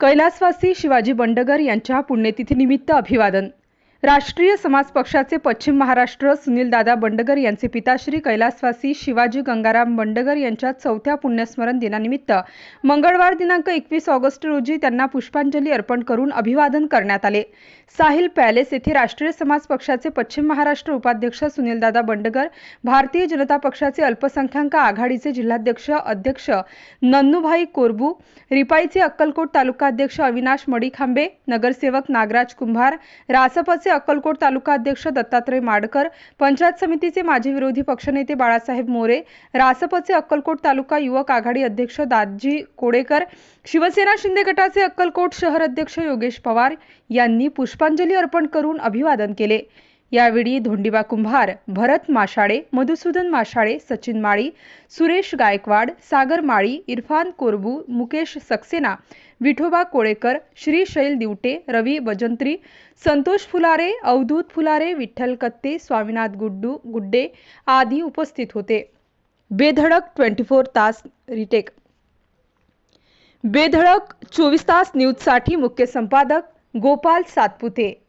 कैलासवासी शिवाजी बंडगर यांच्या पुण्यतिथीनिमित्त अभिवादन. राष्ट्रीय समाज पक्षाचे पश्चिम महाराष्ट्र सुनीलदादा बंडगर यांचे पिताश्री कैलासवासी शिवाजी गंगाराम बंडगर यांच्या चौथ्या पुण्यस्मरण दिनानिमित्त मंगळवार दिनांक एकवीस ऑगस्ट रोजी त्यांना पुष्पांजली अर्पण करून अभिवादन करण्यात आले. साहिल पॅलेस येथे राष्ट्रीय समाज पक्षाचे पश्चिम महाराष्ट्र उपाध्यक्ष सुनीलदादा बंडगर भारतीय जनता पक्षाचे अल्पसंख्याक आघाडीचे जिल्हाध्यक्ष अध्यक्ष नन्नूभाई कोरबू रिपाईचे अक्कलकोट तालुका अध्यक्ष अविनाश मडीखांबे नगरसेवक नागराज कुंभार रासपचे अक्कलकोट तालुका अध्यक्ष दत्तात्रय माडकर पंचायत समितीचे माजी विरोधी पक्षनेते बाळासाहेब मोरे रासपचे अक्कलकोट तालुका युवक आघाडी अध्यक्ष दादजी कोडेकर शिवसेना शिंदे गटाचे अक्कलकोट शहर अध्यक्ष योगेश पवार यांनी पुष्पांजली अर्पण करून अभिवादन केले. यावेळी धोंडीबा कुंभार भरत माशाळे मधुसूदन माशाळे सचिन माळी सुरेश गायकवाड सागर माळी इरफान कोरबू मुकेश सक्सेना विठोबा कोळेकर श्री शैल दिवटे रवी बजंत्री संतोष फुलारे अवधूत फुलारे विठ्ठल कत्ते स्वामीनाथ गुड्डू गुड्डे आदी उपस्थित होते. बेधडक ट्वेंटी फोर तास रिटेक. बेधडक चोवीस तास न्यूजसाठी मुख्य संपादक गोपाल सातपुते.